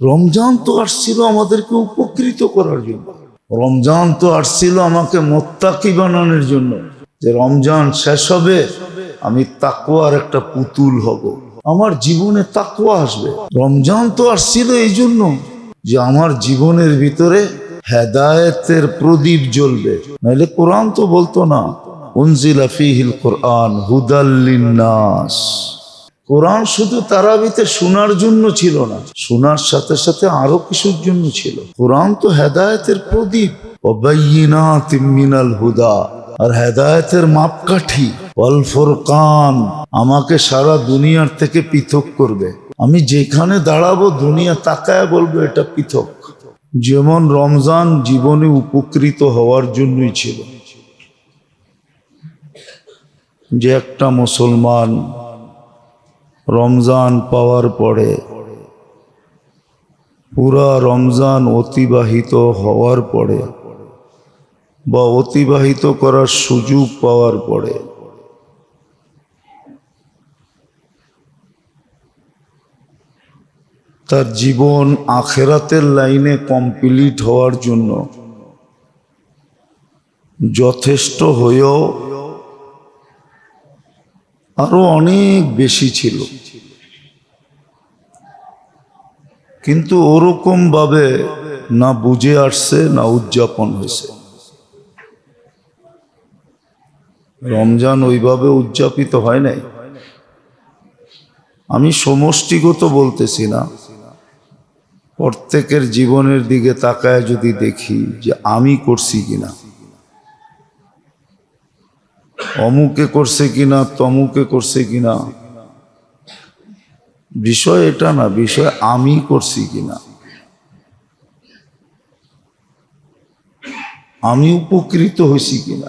রমজান তো আসছিল আমাদেরকে উপকৃত করার জন্য। রমজান তো আসছিল আমাকে মোত্তাকি বানানোর জন্য। যে রমজান শেষ হবে, আমি তাকুয়ার একটা পুতুল হব। আমার জীবনে তাকুয়া আসবে। রমজান তো আসছিল এই জন্য যে আমার জীবনের ভিতরে হেদায়েতের প্রদীপ জ্বলবে। নাহলে কোরআন তো বলতো না, উনজিলা ফিহিল কোরআন হুদাল্লিন্নাস কোরআন শুধু তারাবিতে শোনার জন্য ছিল না, শোনার সাথে সাথে আরও কিছুর জন্য ছিল। কোরআন তো হেদায়তের প্রদীপ। মিনাল হুদা, আর হেদায়তের মাপকাঠি। অল ফুরকান, আমাকে সারা দুনিয়ার থেকে পৃথক করবে। আমি যেখানে দাঁড়াবো দুনিয়া তাকায় বলব, এটা পৃথক। যেমন রমজান জীবনে উপকৃত হওয়ার জন্যই ছিল। যে একটা মুসলমান রমজান পাওয়ার পরে, পুরা রমজান অতিবাহিত হওয়ার পরে বা অতিবাহিত করার সুযোগ পাওয়ার পরে, তার জীবন আখেরাতের লাইনে কমপ্লিট হওয়ার জন্য যথেষ্ট হয়েও আরও অনেক বেশি ছিল। কিন্তু ওরকম ভাবে না বুঝে আসছে, না উদযাপন হয়েছে। রমজান ওইভাবে উদযাপিত হয় নাই। আমি সমষ্টিগত বলতেছি না। প্রত্যেকের জীবনের দিকে তাকায় যদি দেখি যে আমি করছি কিনা। অমুকে করছে কিনা, তমুকে করছে কিনা। বিষয় এটা না, বিষয় আমি করছি কিনা। আমি উপকৃত হয়েছি কিনা।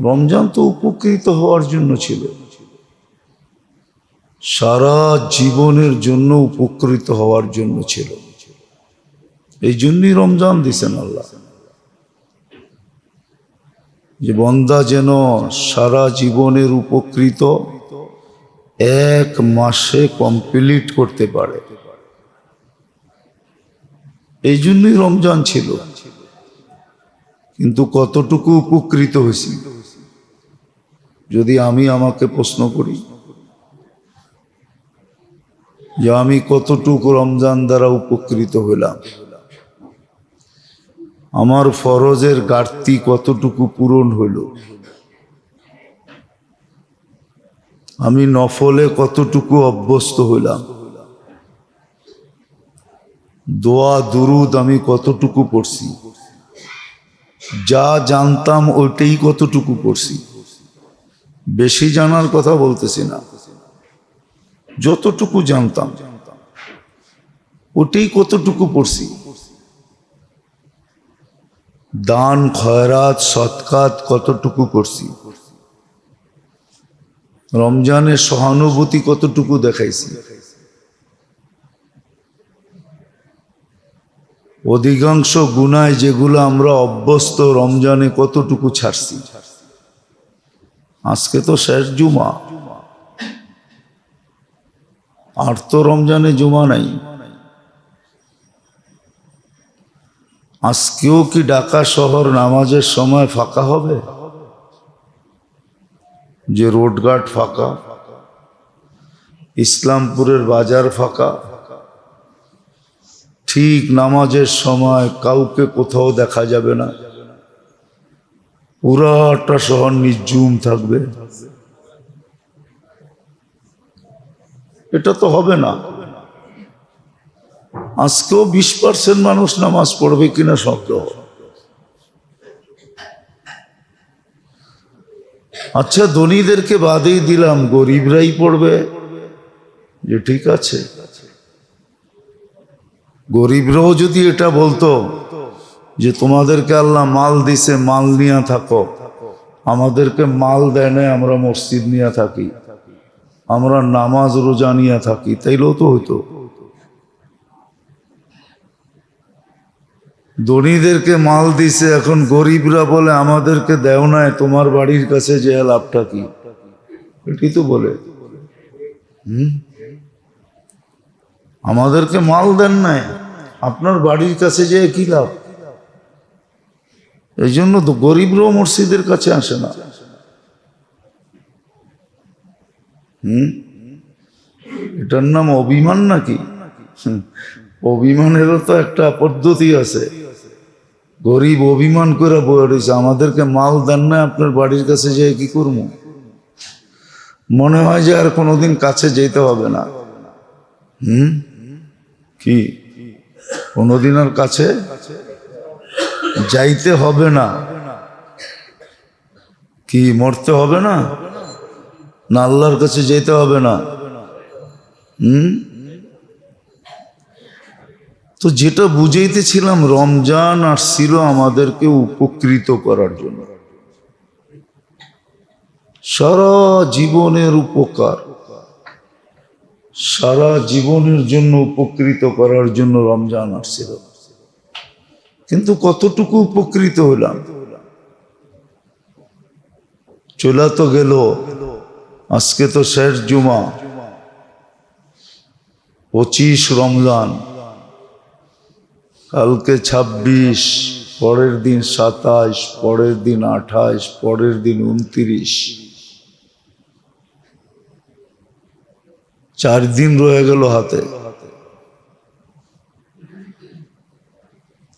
রমজান তো উপকৃত হওয়ার জন্য ছিল। সারা জীবনের জন্য উপকৃত হওয়ার জন্য ছিল। এই জন্যই রমজান দিছেন আল্লাহ। যে বন্দা যেন সারা জীবনের উপকৃত এক মাসে কমপ্লিট করতে পারে। এই জন্যই রমজান ছিল। কিন্তু কতটুকু উপকৃত হয়েছি? যদি আমি আমাকে প্রশ্ন করি যে আমি কতটুকু রমজান দ্বারা উপকৃত হইলাম আমার ফরজের ঘাটতি কতটুকু পূরণ হইল? আমি নফলে কতটুকু অভ্যস্ত হইলাম? দোয়া, দুরুদ আমি কতটুকু পড়ছি? যা জানতাম ওইটাই কতটুকু পড়ছি? বেশি জানার কথা বলতেছি না। যতটুকু জানতাম, ওটাই কতটুকু পড়ছি? দান, খয়রাত, সৎকাত কতটুকু করছি? রমজানের সহানুভূতি কতটুকু দেখাইছি? অধিকাংশ গুনায় যেগুলো আমরা অভ্যস্ত রমজানে কতটুকু ছাড়ছি? আজকে তো শেষ জুমা। আর তো রমজানে জুমা নাই। আজকেও কি ঢাকা শহর নামাজের সময় ফাঁকা হবে? যে রোডঘাট ফাঁকা, ইসলামপুরের বাজার ফাঁকা, ঠিক নামাজের সময় কাউকে কোথাও দেখা যাবে না। পুরাটা শহর নির্জুম থাকবে। এটা তো হবে না। আজকেও বিশ পার্সেন্ট মানুষ নামাজ পড়বে কিনা সন্দেহ। আচ্ছা ধনীদেরকে বাদেই দিলাম, গরিবরাই পড়বে। যে ঠিক আছে। গরিবরাও যদি এটা বলতো যে তোমাদেরকে আল্লাহ মাল দিছে, মাল নিয়ে থাকো। আমাদেরকে মাল দেয় না আমরা মসজিদ নিয়ে থাকি। আমরা নামাজ রোজা নিয়ে থাকি। তাইলেও তো হইতো। ধনীদেরকে মাল দিছে এখন গরিবরা বলে আমাদেরকে দেও নাই তোমার বাড়ির কাছে যে লাভটা কি? তো বলে। হুম? আমাদেরকে মাল দেন নাই আপনার বাড়ির কাছে যে কি লাভ? এই জন্য তো গরিবরাও মসজিদের কাছে আসে না। হুম? এটার নাম অভিমান নাকি? হুম, অভিমানেরও তো একটা পদ্ধতি আছে। গরিব অভিমান করে বয়ে রয়েছে আমাদেরকে মাল দেন না, আপনার বাড়ির কাছে যেয়ে কি করব? মনে হয় যে আর কোনোদিন কাছে যেতে হবে না। হুম? কি? কোনোদিন আর কাছে যাইতে হবে না। কি, মরতে হবে না? না আল্লাহর কাছে যেতে হবে না। হুম? তো যেটা বুঝাইতেছিলাম, রমজান আসছিল আমাদেরকে উপকৃত করার জন্য। সারা জীবনের উপকার, সারা জীবনের জন্য উপকৃত করার জন্য রমজান আসছিল কিন্তু কতটুকু উপকৃত হলাম? চলা তো গেল, আজকে তো শেষ জুমা, পঁচিশ রমজান। কালকে ছাব্বিশ, পরের দিন সাতাশ পরের দিন আঠাশ পরের দিন উনত্রিশ। চার দিন রয়ে গেল হাতে।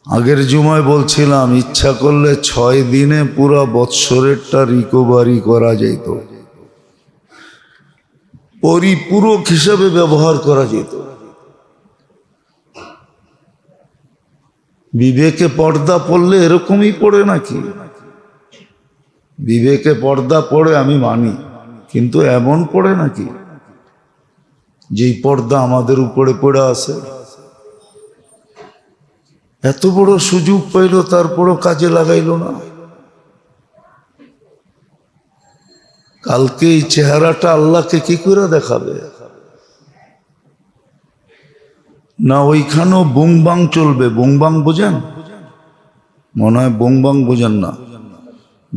আগের জুমায় বলছিলাম, ইচ্ছা করলে ছয় দিনে পুরা বৎসরেরটা রিকভারি করা যেত। পরিপূরক হিসাবে ব্যবহার করা যেত। বিবেকে পর্দা পড়লে এরকমই পড়ে নাকি? বিবেকে পর্দা পড়ে আমি মানি, কিন্তু এমন পড়ে নাকি? যেই পর্দা আমাদের উপরে পড়ে আছে। এত বড় সুযোগ পাইল, তারপরও কাজে লাগাইলো না। কালকে এই চেহারাটা আল্লাহকে কি করে দেখাবে? না, ওইখানেও বুংবাং চলবে। বুংবাং বোঝেন? মনে হয় বুংবাং বোঝেন না।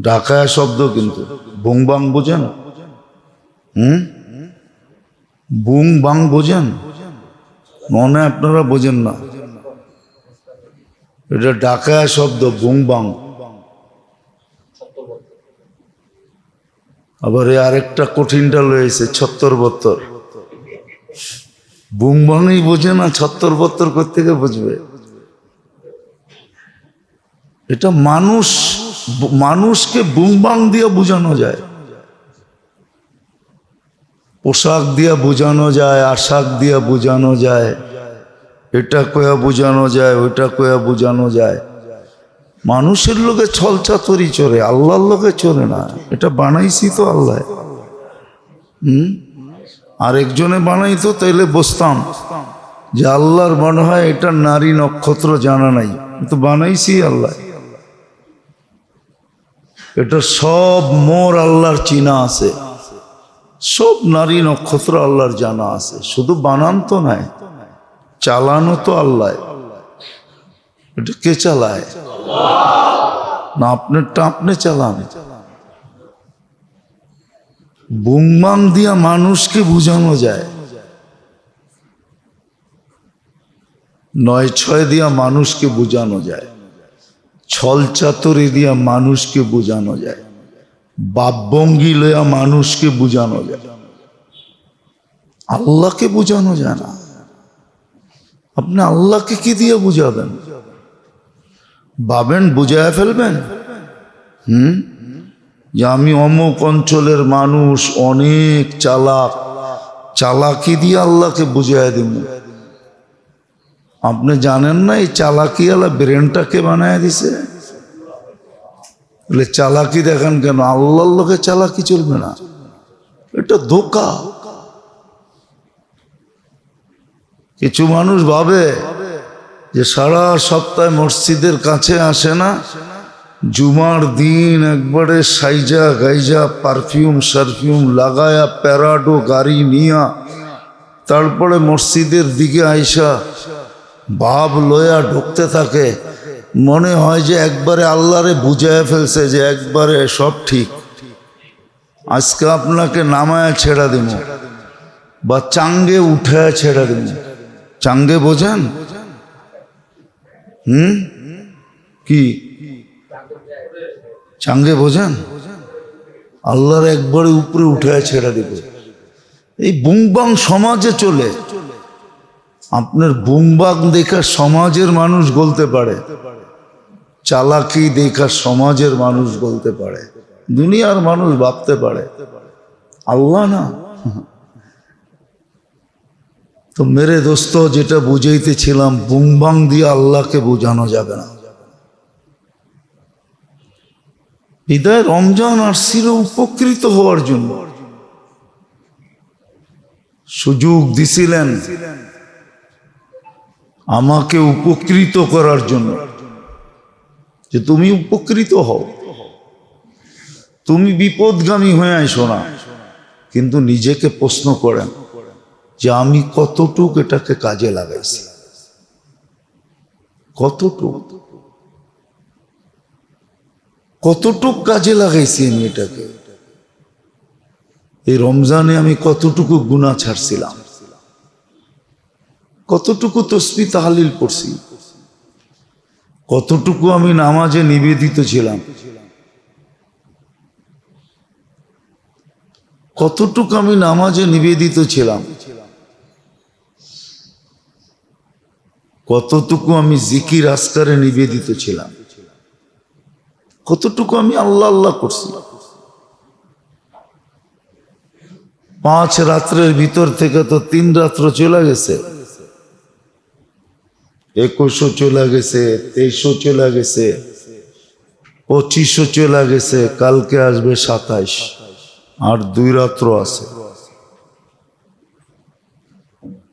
ঢাকায় শব্দ কিন্তু। বুংবাং বোঝেন? হুম? বুং বাং বোঝেন? মনে আপনারা বোঝেন না। এটা ডাকায় শব্দ বুং বাং আবার এই আরেকটা কঠিনটা লয়েছে ছত্তর বত্তর। বুং বাংই বোঝে না, ছত্তর বত্তর থেকে বুঝবে? এটা মানুষ, মানুষকে বুংবাং দিয়ে বোঝানো যায়। পোশাক দিয়ে বোঝানো যায়, আশাক দিয়ে বোঝানো যায়। এটা কয়া বোঝানো যায়, ওইটা কয়া বোঝানো যায়। মানুষের লোকে ছলচাতরি চলে আল্লাহর লোকে চলে না। এটা বানাইছি তো আল্লাহ। হুম? আরেকজনে বানাইতো, তাইলে বসতাম। যে আল্লাহর মনে হয়, এটা নারী নক্ষত্র জানা নাই। তো বানাইছি আল্লাহ। এটা সব মোর আল্লাহর চিনা আছে। সব নারী নক্ষত্র আল্লাহর জানা আছে। শুধু বানান তো নাই, চালানো তো আল্লাহ। এটা কে চালায়? না আপনারটা আপনি চালান। বুংবাং দিয়া মানুষকে বুঝানো যায়। নয় ছয় দিয়া মানুষকে বোঝানো যায়। ছল চাতরি দিয়া মানুষকে বোঝানো যায়। বাপভঙ্গি লয়া মানুষকে বোঝানো যায়। আল্লাহকে বোঝানো যায় না। আপনি আল্লাহকে কি দিয়ে বুঝাবেন? ভাবেন বুঝায় ফেলবেন? হুম? যে আমি অমুক অঞ্চলের মানুষ, অনেক চালাক। চালাকি দিয়ে আল্লাহকে বুঝাই দিব আপনি জানেন না এই চালাকি আলা ব্রেনটাকে বানায় দিছে? বলে, চালাকি দেখেন কেন? আল্লাহর লোকে চালাকি চলবে না। এটা ধোকা। কিছু মানুষ ভাবে যে সারা সপ্তাহে মসজিদের কাছে আসে না জুমার দিন একবারে সাইজা গাইজা পারফিউম সারফিউম লাগায়া, প্যারাডো গাড়ি নিয়া, তারপরে মসজিদের দিকে আইসা ভাব লয়া ঢুকতে থাকে। মনে হয় যে একবারে আল্লাহরে বুঝায় ফেলছে যে একবারে সব ঠিক। আজকে আপনাকে নামায় ছেড়া দিব বা চাঙ্গে উঠে ছেড়া দিব চাঙ্গে বোঝেন? হুম? কি? চাঙ্গে বোঝেন? আল্লাহর একবারে উপরে উঠে ছেড়ে দিবে এই বুংবাং সমাজে চলে। আপনার বুংবাং দেখা সমাজের মানুষ গলতে পারে। চালাকি দেখা সমাজের মানুষ বলতে পারে। দুনিয়ার মানুষ ভাবতে পারে। আল্লাহ না। তো মেরে দোস্ত, যেটা বুঝাইতেছিলাম, বুংবাং দিয়ে আল্লাহকে বোঝানো যাবে না। বিদায় রমজান আর আসছিল উপকৃত হওয়ার জন্য। সুযোগ দিছিলেন আমাকে উপকৃত করার জন্য। যে তুমি উপকৃত হও। তুমি বিপদগামী হয়ে আইসো না। কিন্তু নিজেকে প্রশ্ন করেন যে আমি কতটুক এটাকে কাজে লাগাইছি? কতটুক? কতটুক কাজে লাগাইছি আমি এটাকে? এই রমজানে আমি কতটুকু গুণা ছাড়ছিলাম? কতটুকু তসবি তাহালিল পড়ছি? কতটুকু আমি নামাজে নিবেদিত ছিলাম? কতটুকু আমি নামাজে নিবেদিত ছিলাম? কতটুকু আমি জিকির আসকারে নিবেদিত ছিলাম? কতটুকু আমি আল্লাহ আল্লাহ করছি? পাঁচ রাত্রের ভিতর থেকে তো তিন রাত্র চলে গেছে। একুশও চলে গেছে, তেইশও চলে গেছে, পঁচিশও চলে গেছে, কালকে আসবে সাতাইশ। আর দুই রাত্র আছে।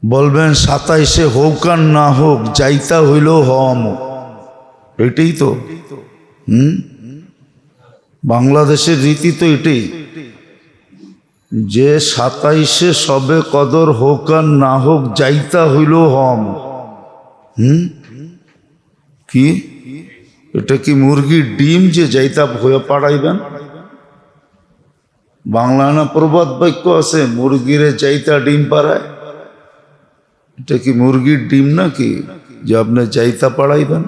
বলবেন সাতাইশে হোক আর না হোক, যাইতা হইলেও হম এটাই তো। হুম? বাংলাদেশের রীতি তো এটাই, যে সাতাইশে সবে কদর হোক আর না হোক যাইতা হইলেও হম। হুম? কি? এটা কি মুরগির ডিম যে যাইতা হয়ে পাড়াইবেন? বাংলা না প্রবাদ বাক্য আছে, মুরগিরে যাইতা ডিম পাড়ায়। এটা কি মুরগির ডিম নাকি যে আপনি যাইতা পাড়াইবেন?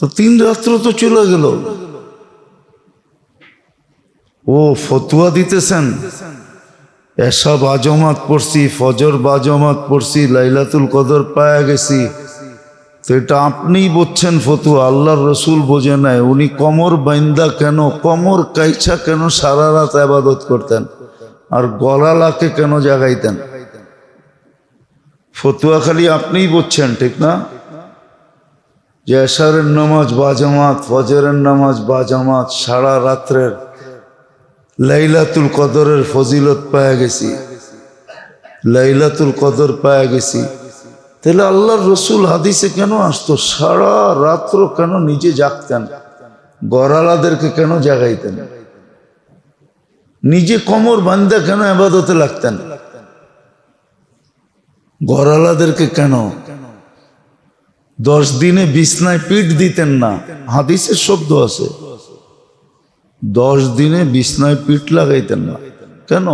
তো তিন রাত্র তো চলে গেল। ও ফতুয়া দিতেছেন। এসা আজমাত পড়ছি, ফজর বাজমাত পড়ছি, লাইলাতুল কদর পায়া গেছি। তো এটা আপনিই বলছেন ফতুয়া, আল্লাহর রসুল বোঝে নাই। উনি কমর বাইন্দা কেন, কমর কাইছা কেন সারা রাত আবাদত করতেন? আর গলালাকে কেন জাগাইতেন? ফতুয়া খালি আপনিই বলছেন, ঠিক না? যে নামাজ বাজামাত, ফজরের নামাজ বাজামাত, সারা রাত্রের লাইলাতুল কদরের ফজিলত পায়া গেছি। লাইলাতুল কদর পায়া গেছি। তাহলে আল্লাহর রসুল হাদিসে কেন আসতো? সারা রাত্র কেন নিজে জাগতেন? গড়ালাদেরকে কেন জাগাইতেন? নিজে কমর বান্ধা কেন আবাদতে লাগতেন? গড়ালাদেরকে কেন দশ দিনে বিছনায় পিঠ দিতেন না। হাদিসের শব্দ আছে। দশ দিনে বিছনায় পিঠ লাগাইতেন না। কেন?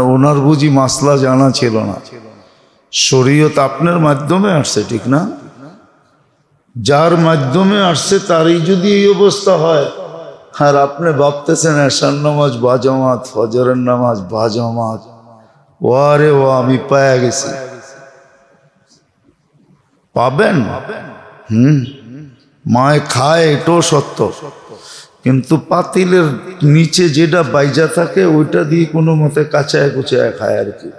ওনার বুঝি মাসলা জানা ছিল না। শরীয়ত আপনার মাধ্যমে আসছে, ঠিক না? যার মাধ্যমে আসছে, তারই যদি এই অবস্থা হয়। আর আপনি ভাবতেছেন এসার নামাজ বাজামাত ফজরের নামাজ বাজামাত ও আরে ও আমি পায়া গেছি। পাবেন? হুম? মায় খায়, এটাও সত্য। কিন্তু পাতিলের নিচে যেটা বাইজা থাকে, ওইটা দিয়ে কোনো মতে কাঁচায় কুচায় খায় আর কি।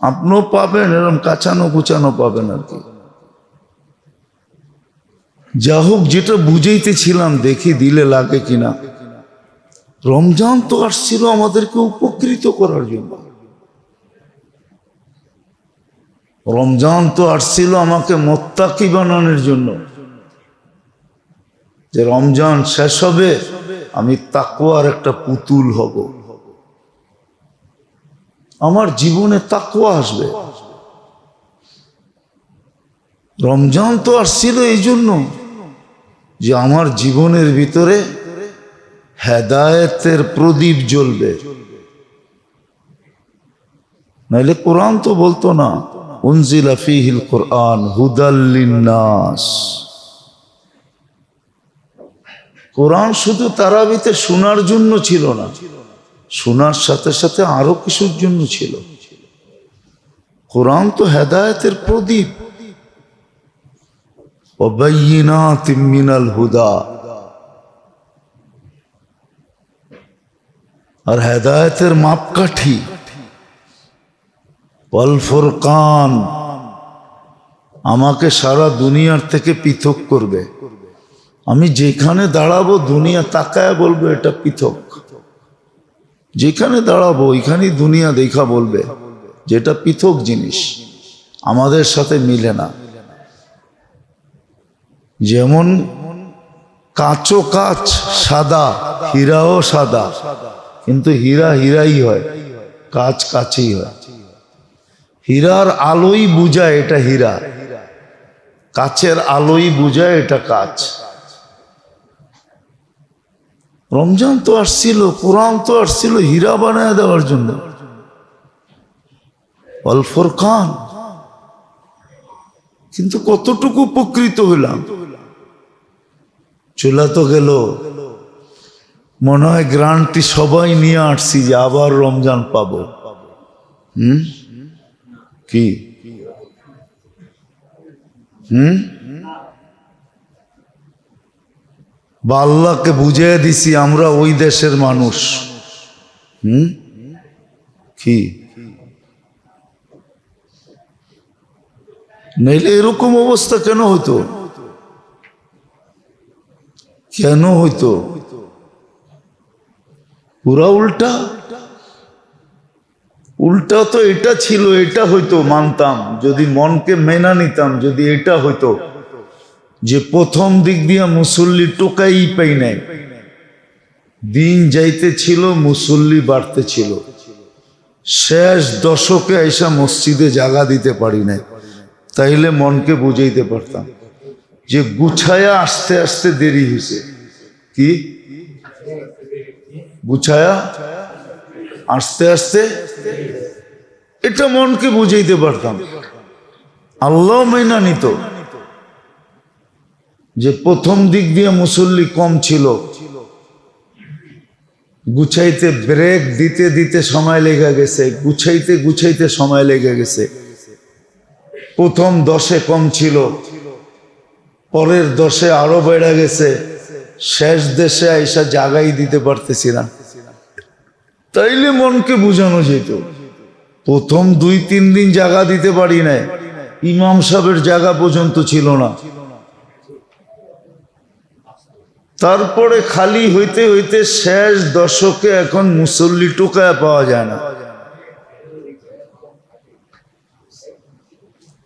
আপনিও পাবেন এরকম কাঁচানো কুচানো পাবেন আর কি। যা হোক, যেটা বুঝাইতেছিলাম, দেখি দিলে লাগে কিনা। রমজান তো আসছিল আমাদেরকে উপকৃত করার জন্য। রমজান তো আসছিল আমাকে মোত্তাকি বানানোর জন্য। যে রমজান শেষ হবে, আমি তাকুয়ার একটা পুতুল হব। আমার জীবনে তাকুয়া আসবে। রমজান তো আসছিল এই জন্য যে আমার জীবনের ভিতরে হেদায়েতের প্রদীপ জ্বলবে। নাইলে কোরআন তো বলতো না উনজিলা ফিহিল কোরআন হুদাল্লিনাস কোরআন শুধু তারাবিতে শোনার জন্য ছিল না, শোনার সাথে সাথে আরও কিছুর জন্য ছিল। কোরআন তো হেদায়তের প্রদীপ। মিনাল হুদা। আর হেদায়তের মাপকাঠি। ওয়াল ফুরকান। আমাকে সারা দুনিয়ার থেকে পৃথক করবে। আমি যেখানে দাঁড়াবো দুনিয়া তাকায় বলবে এটা পৃথক। যেখানে দাঁড়াবো ওইখানেই দুনিয়া দেখা বলবে যেটা পৃথক জিনিস। আমাদের সাথে মিলে না। যেমন কাঁচও কাচ সাদা, হীরাও সাদা। কিন্তু হীরা হীরাই হয়, কাচ কাছেই হয়। হীরার আলোই বুঝায় এটা হীরা। কাচের আলোই বুঝায় এটা কাচ। রমজান তো আসছিল, কোরআন তো আসছিল হীরা বানায় দেওয়ার জন্য। অল্ফর খান কিন্তু কতটুকু উপকৃত হইলাম? চলে তো গেল। মনে হয় গ্রান্টটি সবাই নিয়ে আসছি যে আবার রমজান পাবো। হুম? কি? হুম? বা আল্লাহকে বুঝিয়ে দিছি আমরা ওই দেশের মানুষ। হুম? কি? নইলে এরকম অবস্থা কেন হইতো? কেন হইতো? পুরা উল্টা। উল্টা তো এটা ছিল, এটা হইতো মানতাম, যদি মনকে মেনা নিতাম, যদি এটা হইতো। যে প্রথম দিক দিয়া মুসল্লি টোকাই পাই নাই। দিন যাইতে ছিল, মুসল্লি বাড়তে ছিল। শেষ দশকে আইসা মসজিদে জাগা দিতে পারি নাই। তাইলে মনকে বুঝাইতে পারতাম যে গুছায়া আস্তে আস্তে দেরি হয়েছে কি? গুছায়া? আস্তে আস্তে এটা মনকে বুঝাইতে পারতাম। আল্লাহ মেনা নিত যে প্রথম দিক দিয়ে মুসল্লি কম ছিল। গুছাইতে ব্রেক দিতে দিতে সময় লেগে গেছে, গুছাইতে গুছাইতে সময় লেগে গেছে। প্রথম দশে কম ছিল, পরের দশে আরও বেড়ে গেছে। শেষ দেশে আইসা জাগাই দিতে পারতেছি না। তাইলে মনকে বুঝানো যেত। প্রথম দুই, তিন দিন জায়গা দিতে পারি নাই। ইমাম সাহেবের জায়গা পর্যন্ত ছিল না। তারপরে খালি হইতে হইতে শেষ দশকে এখন মুসল্লি টোকায় পাওয়া যায় না।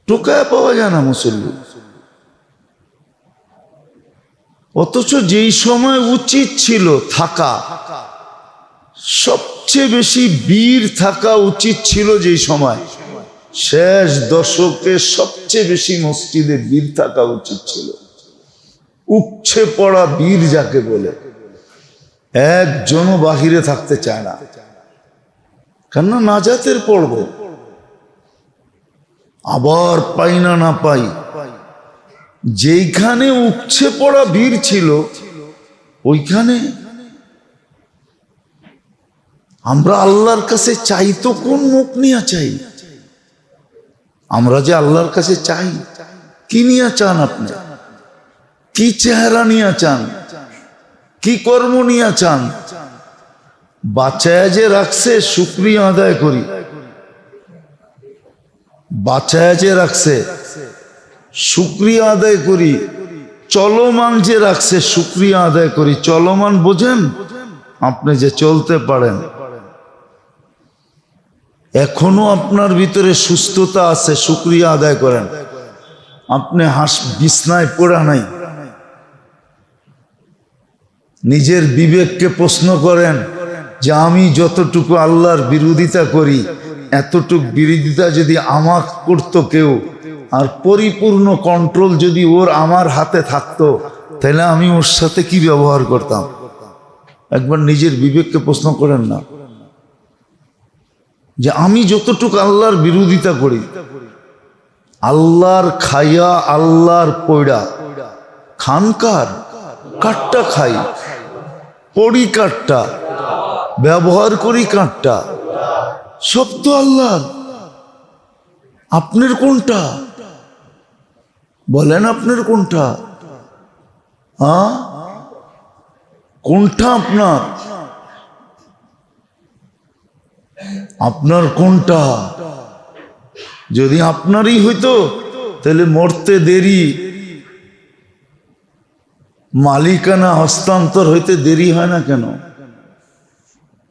টোকায় পাওয়া যায় না মুসল্লি। অথচ যেই সময় উচিত ছিল থাকা সবচেয়ে বেশি বীর থাকা উচিত ছিল যেই সময়, শেষ দশকে সবচেয়ে বেশি মসজিদে বীর থাকা উচিত ছিল। উপছে পড়া বীর যাকে বলে, একজনও বাহিরে থাকতে চায় না। কেননা নাজাতের পড়ব আবার পাই না না পাই। যেইখানে উপছে পড়া বীর ছিল, ওইখানে আমরা আল্লাহর কাছে চাই তো কোন মুখ নিয়ে চাই? আমরা যে আল্লাহর কাছে চাই, কি নিয়ে চান আপনি? কি চেহারা নিয়ে চান? কি কর্ম নিয়ে চান? বাচ্চায় যে রাখছে শুক্রিয়া আদায় করি। বাচ্চায় যে রাখছে শুক্রিয়া আদায় করি। চলমান যে রাখছে শুক্রিয়া আদায় করি। চলমান বোঝেন? আপনি যে চলতে পারেন। এখনও আপনার ভিতরে সুস্থতা আছে, শুক্রিয়া আদায় করেন। আপনি হাস বিছনায় পড়া নাই। নিজের বিবেককে প্রশ্ন করেন যে আমি যতটুকু আল্লাহর বিরোধিতা করি, এতটুক বিরোধিতা যদি আমার করতো কেউ, আর পরিপূর্ণ কন্ট্রোল যদি ওর আমার হাতে থাকতো, তাহলে আমি ওর সাথে কি ব্যবহার করতাম? একবার নিজের বিবেককে প্রশ্ন করেন না। যে আমি যতটুকু আল্লাহর বিরোধিতা করি, আল্লাহর খাইয়া, আল্লাহর পয়ড়া খানকার কাঠটা খাই, পড়ি কাঠটা, ব্যবহার করি কাঠটা, সব তো আল্লাহর। আপনার কোনটা? বলেন আপনার কোনটা? হ্যাঁ কোনটা আপনার? আপনার কোনটা? যদি আপনারই হইতো, তাহলে মরতে দেরি। মালিকানা হস্তান্তর হইতে দেরি হয় না কেন?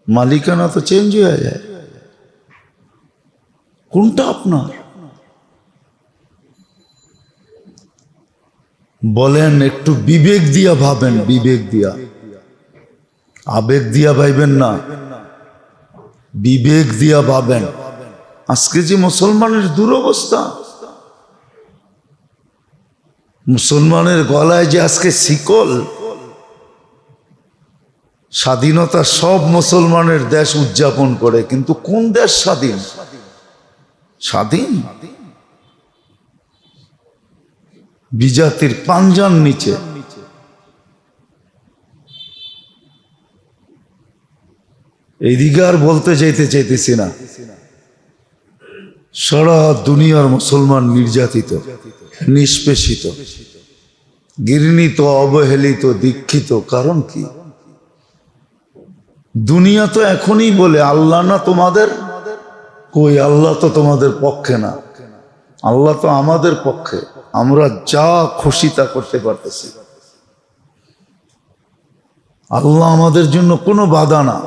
মালিকানা তো চেঞ্জ হয়ে যায়। কোনটা আপনার? বলেন, একটু বিবেক দিয়া ভাবেন, বিবেক দিয়া। আবেগ দিয়া ভাইবেন না। বিবেক দিয়া ভাবেন। আজকে যে মুসলমানের দুরবস্থা, মুসলমানের গলায় যে আজকে শিকল স্বাধীনতা সব মুসলমানের দেশ উদযাপন করে, কিন্তু কোন দেশ স্বাধীন? স্বাধীন? বিজাতির পাঞ্জার নিচে। এইদিকে আর বলতে চাইতে চাইতেছি না। সারা দুনিয়ার মুসলমান নির্যাতিত, নিষ্পেষিত গির্ণিত অবহেলিত, দীক্ষিত। কারণ কি? দুনিয়া তো এখনই বলে, আল্লাহ না তোমাদের? কই, আল্লাহ তো তোমাদের পক্ষে না। আল্লাহ তো আমাদের পক্ষে। আমরা যা খুশি তা করতে পারতেছি। আল্লাহ আমাদের জন্য কোনো বাধা না।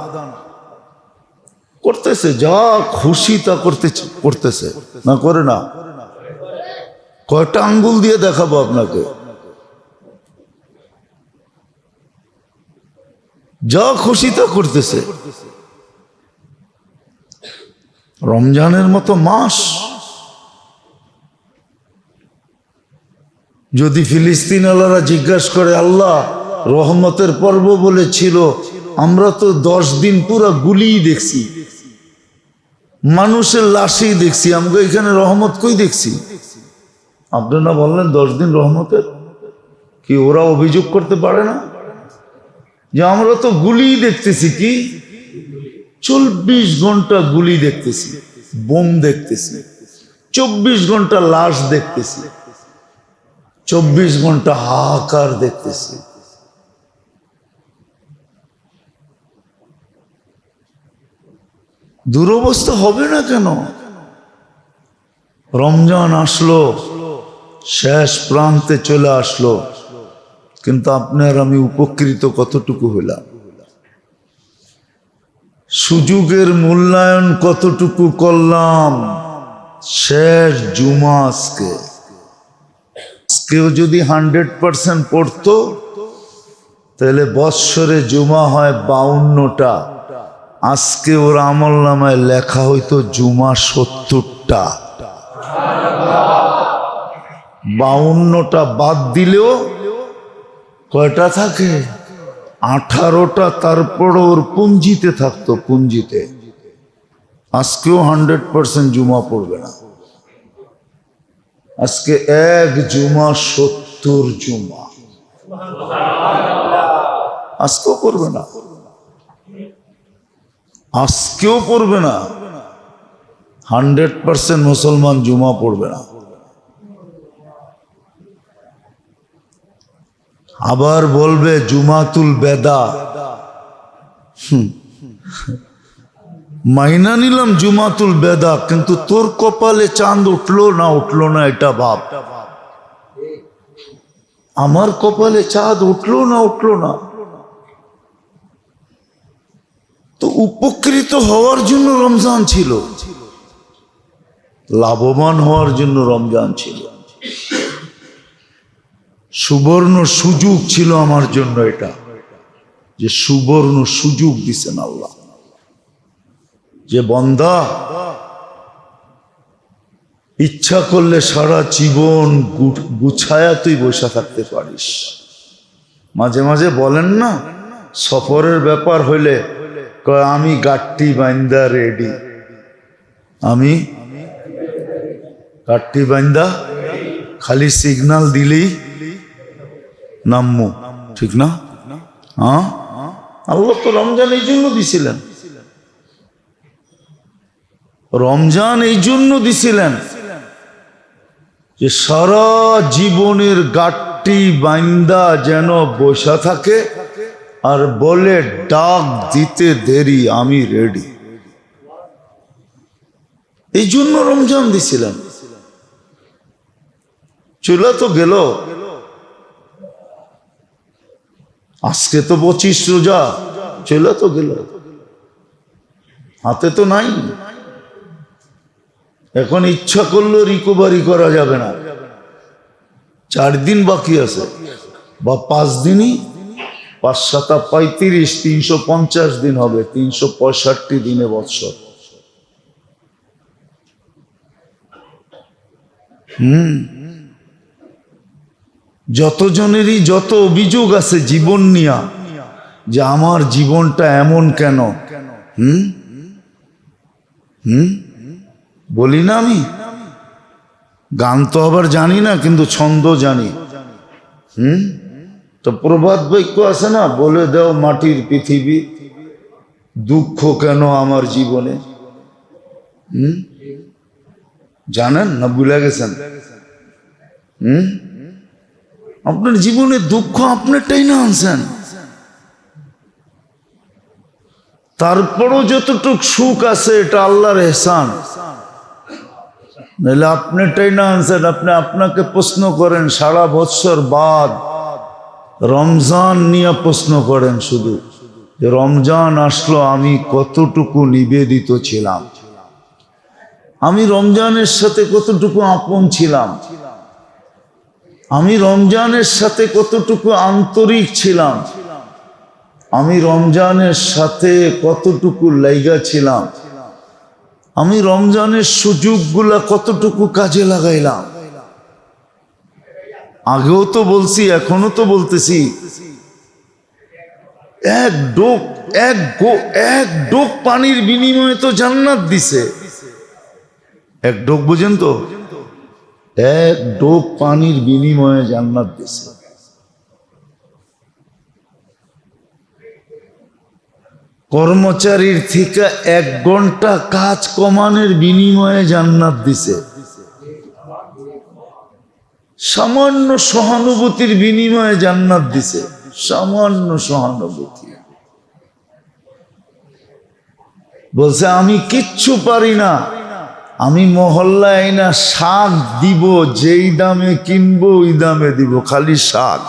করতেছে, যা খুশি তা করতে করতেছে। না, করে না। কয়টা আঙ্গুল দিয়ে দেখাবো আপনাকে। যা খুশি তা করতেছে। রমজানের মতো মাস। যদি ফিলিস্তিন আল্লাহরা জিজ্ঞাসা করে, আল্লাহ, রহমতের পর্ব বলেছিল, আমরা তো দশ দিন পুরো গুলিই দেখছি। মানুষের লাশই দেখছি আমরা এখানে রহমত কই দেখছি? আপনারা বললেন দশ দিন রহমতের? কি ওরা অভিযোগ করতে পারে না? যে আমরা তো গুলি দেখতেছি কি? চব্বিশ ঘণ্টা গুলি দেখতেছি, বোম দেখতেছি, চব্বিশ ঘণ্টা লাশ দেখতেছি, চব্বিশ ঘণ্টা হাহাকার দেখতেছি। দুরবস্থা হবে না কেন? রমজান আসলো, শেষ প্রান্তে চলে আসলো। কিন্তু আপনার আমি উপকৃত কতটুকু হইলাম সুযোগের মূল্যায়ন কতটুকু করলাম? শেষ জুমা আজকে। কেউ যদি হান্ড্রেড পার্সেন্ট পড়তো, তাহলে বৎসরে জুমা হয় বাউন্নটা। আজকে ওর আমল নামায় লেখা হইতো জুমা সত্তরটা। বাউন্নটা বাদ দিলেও কয়টা থাকে? আঠারোটা তারপর ওর পুঞ্জিতে থাকতো, পুঞ্জিতে। আজকেও হান্ড্রেড পার্সেন্ট জুমা পড়বে না। আজকে এক জুমা, সত্তর জুমা। আজকেও করবে না। আজকেও পড়বে না। হান্ড্রেড পার্সেন্ট মুসলমান জুমা পড়বে না। আবার বলবে জুমাতুল বেদা। মাইনা নিলাম জুমাতুল বেদা, কিন্তু তোর কপালে চাঁদ উঠল না উঠল না এটা ভাব। আমার কপালে চাঁদ উঠল না উঠল না। তো উপকৃত হওয়ার জন্য রমজান ছিল। লাভবান হওয়ার জন্য রমজান ছিল। সুবর্ণ সুযোগ ছিল আমার জন্য এটা, যে সুবর্ণ সুযোগ দিছেন আল্লাহ। যে বন্দা, ইচ্ছা করলে সারা জীবন গুছায়া তুই বসে থাকতে পারিস। মাঝে মাঝে বলেন না, সফরের ব্যাপার হইলে আমি গাট্টি বাইন্দা রেডি আমি কাঠটি বান্দা খালি সিগনাল দিলেই নামমু। ঠিক না? হ্যাঁ? আল্লাহ তো রমজান এই জন্য দিছিলেন। রমজান এই জন্য দিছিলেন যে সারা জীবনের গাঠটি বান্দা যেন বসা থাকে আর বলে, ডাক দিতে দেরি, আমি রেডি এই জন্য রমজান দিছিলেন চুলা তো গেল। আজকে তো পঁচিশ রোজা, চলে তো গেল। হাতে তো নাই। এখন ইচ্ছা করলেও রিকভারি করা যাবে না। চার দিন বাকি আছে। বা পাঁচ দিনই পাঁচ সাতা পঁয়ত্রিশ, তিনশো পঞ্চাশ দিন হবে, তিনশো পঁয়ষট্টি দিনে বৎসর। হুম। যতজনেরই যত অভিযোগ আছে জীবন নিয়া, যে আমার জীবনটা এমন কেন? হুম? হুম? বলি না আমি? গান তো আবার জানি না, কিন্তু ছন্দ জানি। হুম? তো প্রভাত বাক্য আছে না? বলে দাও মাটির পৃথিবী। দুঃখ কেন আমার জীবনে? হুম? জানেন না ভুলে গেছেন? হুম? আপনার জীবনে দুঃখ আপনারটাই না আনছেন? তারপরও যতটুক সুখ আছে, এটা আল্লাহর এহসান। নাহলে আপনারটাই না আনছেন। আপনি আপনাকে প্রশ্ন করেন, সারা বৎসর বাদ রমজান নিয়ে প্রশ্ন করেন শুধু যে, রমজান আসলো, আমি কতটুকু নিবেদিত ছিলাম? আমি রমজানের সাথে কতটুকু আপন ছিলাম? আমি রমজানের সাথে কতটুকু আন্তরিক ছিলাম? আমি রমজানের সাথে কতটুকু লাইগা ছিলাম? আমি রমজানের সুযোগগুলা কতটুকু কাজে লাগাইলাম? আগেও তো বলছি, এখনও তো বলতেছি। এক ডোক, এক গো, এক ডোক পানির বিনিময়ে তো জান্নাত দিছে। এক ডোক বুঝেন তো? এক ডোক পানির বিনিময়ে জান্নাত দিছে। কর্মচারীর থেকে এক ঘণ্টা কাজ কমানোর বিনিময়ে জান্নাত দিছে। সামান্য সহানুভূতির বিনিময়ে জান্নাত দিছে। সামান্য সহানুভূতি। বলছে, আমি কিচ্ছু পারি না। আমি মহল্লায় না শাক দিব, যেই দামে কিনবো ওই দামে দিব, খালি শাক।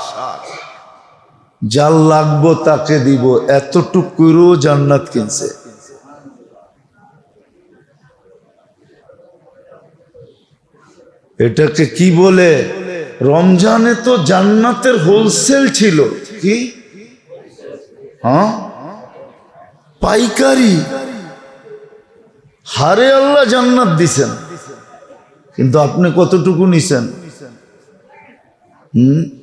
যার লাগবো তাকে দিব। এতটুকুরও জান্নাত কিনছে। এটাকে কি বলে? রমজানে তো জান্নাতের হোলসেল ছিল। কি? হ্যাঁ? পাইকারি। হারে আল্লাহ জান্নাত দিছেন। কিন্তু আপনি কতটুকু নিছেন? হুম?